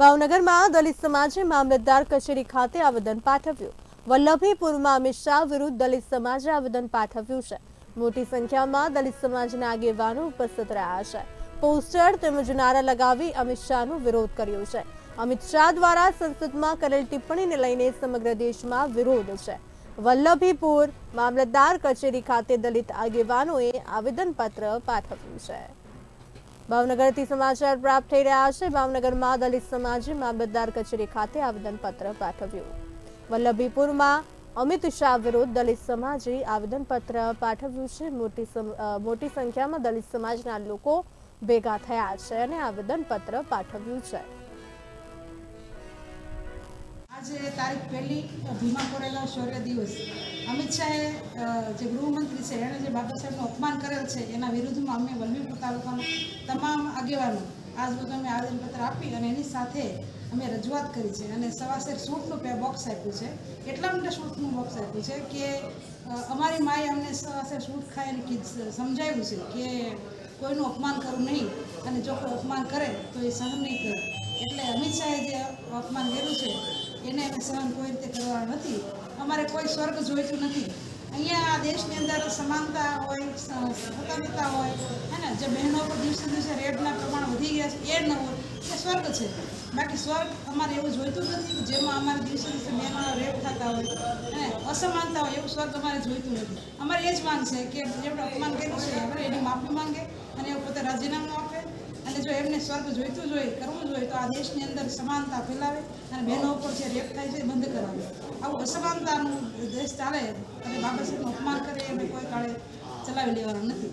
ભાવનગરમાં દલિત સમાજે મામલતદાર કચેરી ખાતે આવેદન પાઠવ્યું. વલ્લભીપુરમાં અમિત શાહ વિરુદ્ધ દલિત સમાજે આવેદન પાઠવ્યું છે. મોટી સંખ્યામાં દલિત સમાજના આગેવાનો ઉપસ્થિત રહ્યા છે. પોસ્ટર તેમજ નારા લગાવી અમિત શાહનો વિરોધ કર્યો છે. અમિત શાહ દ્વારા સંસદમાં કરેલ ટિપ્પણીને લઈને સમગ્ર દેશમાં વિરોધ છે. વલ્લભીપુર મામલતદાર કચેરી ખાતે દલિત આગેવાનોએ આવેદનપત્ર પાઠવ્યું છે. ભાવનગરથી સમાચાર પ્રાપ્ત થઈ રહ્યા છે. ભાવનગરમાં દલિત સમાજે મામલતદાર કચેરી ખાતે આવેદનપત્ર પાઠવ્યું. વલ્લભીપુરમાં અમિત શાહ વિરુદ્ધ દલિત સમાજે આવેદનપત્ર પાઠવ્યું છે. મોટી મોટી સંખ્યામાં દલિત સમાજના લોકો ભેગા થયા છે અને આવેદનપત્ર પાઠવ્યું છે. આજે તારીખ પહેલી ભીમા કોરેલા શૌર્ય દિવસ. અમિત શાહે જે ગૃહમંત્રી છે, એણે જે બાબા સાહેબનું અપમાન કરેલ છે, એના વિરુદ્ધમાં અમે વલ્લભીપુર તાલુકાનો તમામ આગેવાનો આજ રોજ અમે આવેદનપત્ર આપી અને એની સાથે અમે રજૂઆત કરી છે અને સવાસેર સૂટનું બોક્સ આપ્યું છે. એટલા માટે સૂટનું બોક્સ આપ્યું છે કે અમારી માએ અમને સવાસેર સૂટ ખાય કીધ- સમજાવ્યું છે કે કોઈનું અપમાન કરવું નહીં અને જો કોઈ અપમાન કરે તો એ સહન નહીં કરે. એટલે અમિત શાહે જે અપમાન કર્યું છે એને અમે સહન કોઈ રીતે કરવા નથી. અમારે કોઈ સ્વર્ગ જોઈતું નથી. અહીંયા આ દેશની અંદર સમાનતા હોય, સ- સ્વતંત્રતા હોય, હે ને? જે બહેનો પર દિવસે દિવસે રેડના પ્રમાણ વધી ગયા છે, એ ન હોય, એ સ્વર્ગ છે. બાકી સ્વર્ગ અમારે એવું જોઈતું નથી જેમાં અમારે દિવસે દિવસે બહેનો રેપ થતા હોય, હે અસમાનતા હોય એવું સ્વર્ગ અમારે જોઈતું નથી. અમારે એ જ માંગ છે કે જેમણે અપમાન કર્યું છે આપણે એની માફી માંગે અને એવું પોતે રાજીનામું આપે જો એમને સ્વર્ગ જોઈતું જ હોય, કરવું જ હોય, તો આ દેશની અંદર સમાનતા ફેલાવે અને બહેનો ઉપર જે રેપ થાય છે બંધ કરાવે. આવું અસમાનતાનું દેશ ચાલે, અને બાબા સાહેબનું અપમાન કરે એને કોઈ કાળે ચલાવી લેવાનું નથી.